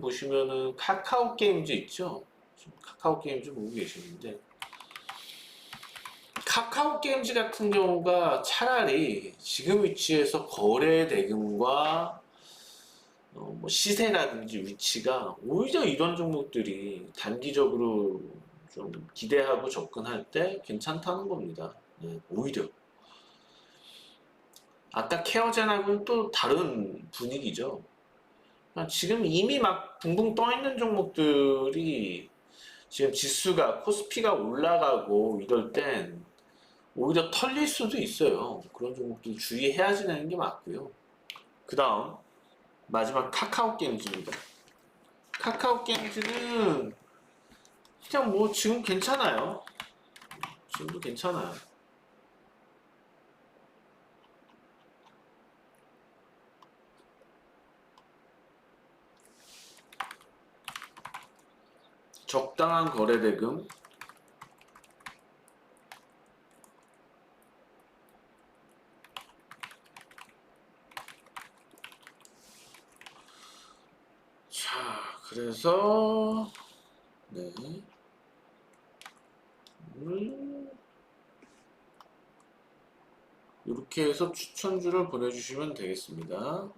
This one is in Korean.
보시면은 카카오 게임즈 있죠? 카카오 게임즈 보고 계시는데 카카오 게임즈 같은 경우가 차라리 지금 위치에서 거래 대금과 어, 뭐 시세라든지 위치가 오히려 이런 종목들이 단기적으로 좀 기대하고 접근할 때 괜찮다는 겁니다. 네, 오히려. 아까 케어젠하고는 또 다른 분위기죠. 그러니까 지금 이미 막 붕붕 떠 있는 종목들이 지금 지수가 코스피가 올라가고 이럴 땐 오히려 털릴 수도 있어요. 그런 종목들 주의해야지 되는 게 맞고요. 그 다음 마지막 카카오 게임즈입니다. 카카오 게임즈는 그냥 뭐 지금 괜찮아요. 지금도 괜찮아요. 적당한 거래 대금 자 그래서 네 음, 이렇게 해서 추천주를 보내주시면 되겠습니다.